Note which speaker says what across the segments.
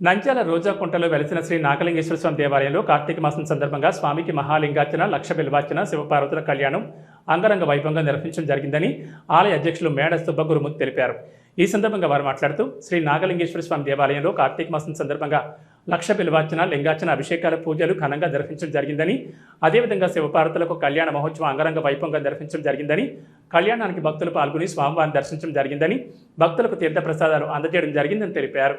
Speaker 1: నంద్యాల రోజాకుంటలో వెలిసిన శ్రీ నాగలింగేశ్వర స్వామి దేవాలయంలో కార్తీక మాసం సందర్భంగా స్వామికి మహాలింగార్చన లక్ష బిల్వార్చన శివపార్వతుల కళ్యాణం అంగరంగ వైభవంగా నిర్వహించడం జరిగిందని ఆలయ అధ్యక్షులు మేడ సుబ్బగురుమూర్తి తెలిపారు. ఈ సందర్భంగా వారు మాట్లాడుతూ శ్రీ నాగలింగేశ్వర స్వామి దేవాలయంలో కార్తీక మాసం సందర్భంగా లక్ష బిల్వార్చన లింగార్చన అభిషేకాల పూజలు ఘనంగా నిర్వహించడం జరిగిందని అదేవిధంగా శివపార్వతులకు కళ్యాణ మహోత్సవం అంగరంగ వైభవంగా నిర్వహించడం జరిగిందని కళ్యాణానికి భక్తులు పాల్గొని స్వామివారిని దర్శించడం జరిగిందని భక్తులకు తీర్థప్రసాదాలు అందజేయడం జరిగిందని తెలిపారు.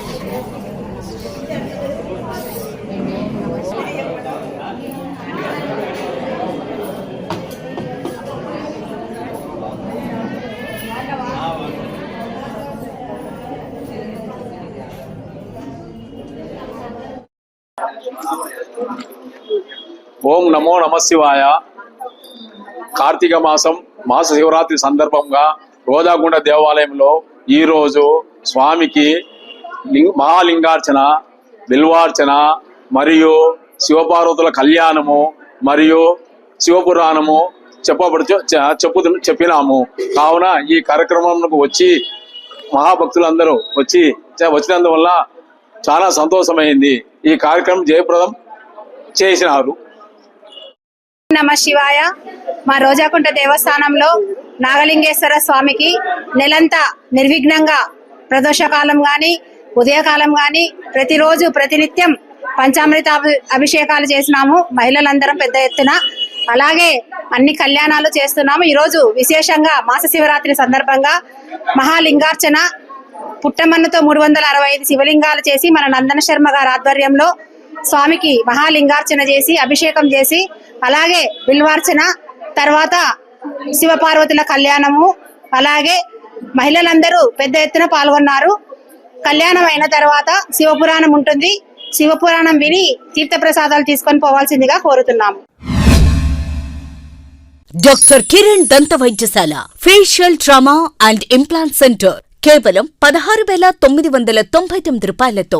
Speaker 2: ఓం నమో శివాయ. కార్తీక మాసం మాస శివరాత్రి సందర్భంగా రోజాగుండ దేవాలయంలో ఈరోజు స్వామికి మహాలింగార్చన బిల్వార్చన మరియు శివపార్వతుల కళ్యాణము మరియు శివపురాణము చెప్పబడుచు చెప్పు చెప్పినాము. కావున ఈ కార్యక్రమంకు వచ్చి మహాభక్తులందరూ వచ్చి చ- వచ్చినందువల్ల చాలా సంతోషమైంది. ఈ కార్యక్రమం జయప్రదం చేసినారు.
Speaker 3: నమ శివాయ. మా రోజాకుంట దేవస్థానంలో నాగలింగేశ్వర స్వామికి నెలంతా నిర్విఘ్నంగా ప్రదోషకాలం గాని ఉదయకాలం గాని ప్రతిరోజు ప్రతినిత్యం పంచామృత అభి- అభిషేకాలు చేసినాము. మహిళలందరం పెద్ద ఎత్తున. అలాగే అన్ని కళ్యాణాలు చేస్తున్నాము. ఈరోజు విశేషంగా మాస శివరాత్రి సందర్భంగా మహాలింగార్చన. పుట్టమన్నుతో మూడు వందల అరవై ఐదు శివలింగాలు చేసి మన నందన శర్మ గారి ఆధ్వర్యంలో స్వామికి మహాలింగార్చన చేసి అభిషేకం చేసి అలాగే బిల్వార్చన తర్వాత శివపార్వతుల కళ్యాణము అలాగే మహిళలందరూ పెద్ద ఎత్తున పాల్గొన్నారు. కళ్యాణం అయిన తర్వాత శివపురాణం ఉంటుంది. శివపురాణం విని తీర్థప్రసాదాలు తీసుకొని పోవాల్సిందిగా కోరుతున్నాము.
Speaker 4: డాక్టర్ కిరణ్ దంత వైద్యశాల facial trauma and implant centre కేవలం పదహారు వేల తొమ్మిది వందల తొంభై తొమ్మిది రూపాయలతో.